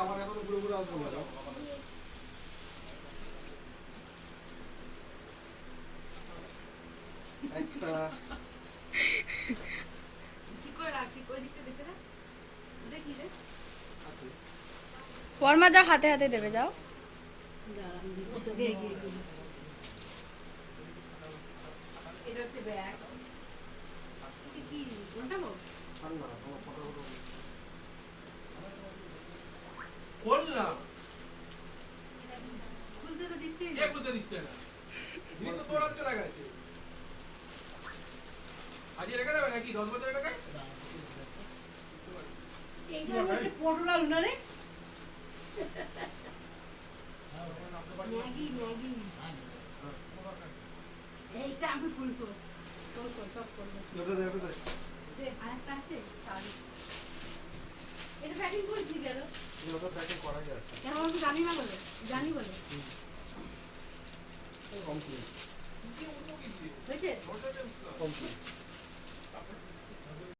আমার এখনও আসব না যাও। একটা হাতে হাতে দেবে যাও। এটা হচ্ছে ব্যাগ। কি? আর না তোমার ফটো ফটো বললাম। খুলতে তো দিচ্ছি কে খুলতে দিচ্ছে না? জিনিস তো তোর হাতে চলে গেছে আজকে রেখে দেবে নাকি? দশ বছরের টাকায় এইটা হচ্ছে পটল আলু না রে? Maggi Maggi. এইটা আমি খুলবো। তোর সব করব। ওটা দে ওটা দে দে আরেকটা আছে শাড়ি। এটা প্যাকিং করেছি কেন জানি না বলে? জানি বলে। কমপ্লিট হয়েছে? কমপ্লিট